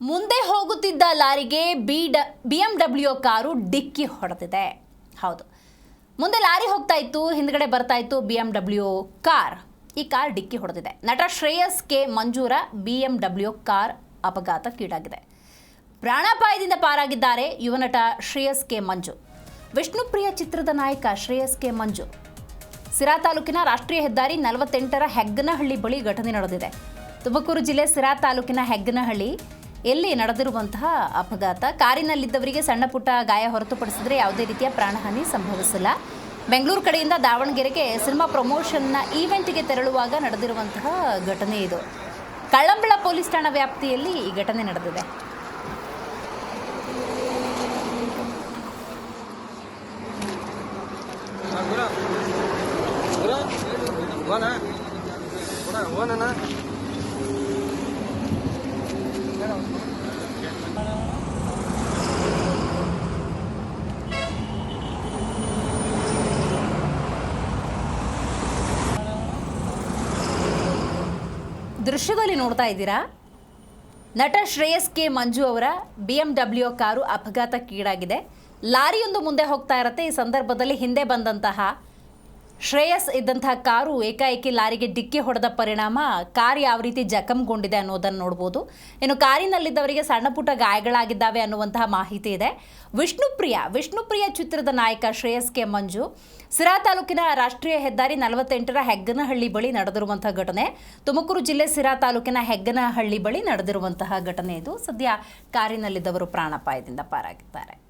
ಮುಂದೆ ಹೋಗುತ್ತಿದ್ದ ಲಾರಿಗೆ ಬಿ ಡ ಬಿ ಎಂ ಡಬ್ಲ್ಯೂ ಕಾರು ಡಿಕ್ಕಿ ಹೊಡೆದಿದೆ. ಹೌದು. ಮುಂದೆ ಲಾರಿ ಹೋಗ್ತಾ ಇತ್ತು, ಹಿಂದ್ಗಡೆ ಬರ್ತಾ ಇತ್ತು ಬಿ ಎಂ ಡಬ್ಲ್ಯೂ ಕಾರ್. ಈ ಕಾರ್ ಡಿಕ್ಕಿ ಹೊಡೆದಿದೆ. ನಟ Shreyas K. Manju B M W car ಅಪಘಾತಕ್ಕೀಡಾಗಿದೆ. ಪ್ರಾಣಾಪಾಯದಿಂದ ಪಾರಾಗಿದ್ದಾರೆ ಯುವ ನಟ ಶ್ರೇಯಸ್ ಕೆ. ಮಂಜು. ವಿಷ್ಣುಪ್ರಿಯ ಚಿತ್ರದ ನಾಯಕ ಶ್ರೇಯಸ್ ಕೆ. ಮಂಜು. ಸಿರಾ ತಾಲೂಕಿನ ರಾಷ್ಟ್ರೀಯ ಹೆದ್ದಾರಿ ನಲವತ್ತೆಂಟರ ಹೆಗ್ಗನಹಳ್ಳಿ ಬಳಿ ಘಟನೆ ನಡೆದಿದೆ. ತುಮಕೂರು ಜಿಲ್ಲೆ ಸಿರಾ ತಾಲೂಕಿನ ಹೆಗ್ಗನಹಳ್ಳಿ ಎಲ್ಲಿ ನಡೆದಿರುವಂತಹ ಅಪಘಾತ ಕಾರಿನಲ್ಲಿದ್ದವರಿಗೆ ಸಣ್ಣ ಪುಟ್ಟ ಗಾಯ ಹೊರತುಪಡಿಸಿದ್ರೆ ಯಾವುದೇ ರೀತಿಯ ಪ್ರಾಣಹಾನಿ ಸಂಭವಿಸಿಲ್ಲ ಬೆಂಗಳೂರು ಕಡೆಯಿಂದ ದಾವಣಗೆರೆಗೆ ಸಿನಿಮಾ ಪ್ರಮೋಷನ್ನ ಈವೆಂಟ್ಗೆ ತೆರಳುವಾಗ ನಡೆದಿರುವಂತಹ ಘಟನೆ ಇದು ಕಳ್ಳಂಬಳ ಪೊಲೀಸ್ ಠಾಣಾ ವ್ಯಾಪ್ತಿಯಲ್ಲಿ ಈ ಘಟನೆ ನಡೆದಿದೆ ಗುರ ದೃಶ್ಯದಲ್ಲಿ ನೋಡ್ತಾ ಇದ್ದೀರಾ? ನಟ ಶ್ರೇಯಸ್ ಕೆ ಮಂಜು ಅವರ ಬಿ ಎಂ ಡಬ್ಲ್ಯೂ ಕಾರು ಅಪಘಾತಕ್ಕೀಡಾಗಿದೆ. ಲಾರಿಯೊಂದು ಮುಂದೆ ಹೋಗ್ತಾ ಇರತ್ತೆ. ಈ ಸಂದರ್ಭದಲ್ಲಿ ಹಿಂದೆ ಬಂದಂತಹ ಶ್ರೇಯಸ್ ಇದ್ದಂತಹ ಕಾರು ಏಕಾಏಕಿ ಲಾರಿಗೆ ಡಿಕ್ಕಿ ಹೊಡೆದ ಪರಿಣಾಮ ಕಾರ್ ಯಾವ ರೀತಿ ಜಖಂಗೊಂಡಿದೆ ಅನ್ನೋದನ್ನು ನೋಡ್ಬೋದು. ಇನ್ನು ಕಾರಿನಲ್ಲಿದ್ದವರಿಗೆ ಸಣ್ಣ ಪುಟ್ಟ ಗಾಯಗಳಾಗಿದ್ದಾವೆ ಅನ್ನುವಂತಹ ಮಾಹಿತಿ ಇದೆ. ವಿಷ್ಣುಪ್ರಿಯ ವಿಷ್ಣುಪ್ರಿಯ ಚಿತ್ರದ ನಾಯಕ ಶ್ರೇಯಸ್ ಕೆ ಮಂಜು, ಸಿರಾ ತಾಲೂಕಿನ ರಾಷ್ಟ್ರೀಯ ಹೆದ್ದಾರಿ ನಲವತ್ತೆಂಟರ ಹೆಗ್ಗನಹಳ್ಳಿ ಬಳಿ ನಡೆದಿರುವಂತಹ ಘಟನೆ, ತುಮಕೂರು ಜಿಲ್ಲೆ ಸಿರಾ ತಾಲೂಕಿನ ಹೆಗ್ಗನಹಳ್ಳಿ ಬಳಿ ನಡೆದಿರುವಂತಹ ಘಟನೆ ಇದು. ಸದ್ಯ ಕಾರಿನಲ್ಲಿದ್ದವರು ಪ್ರಾಣಾಪಾಯದಿಂದ ಪಾರಾಗಿದ್ದಾರೆ.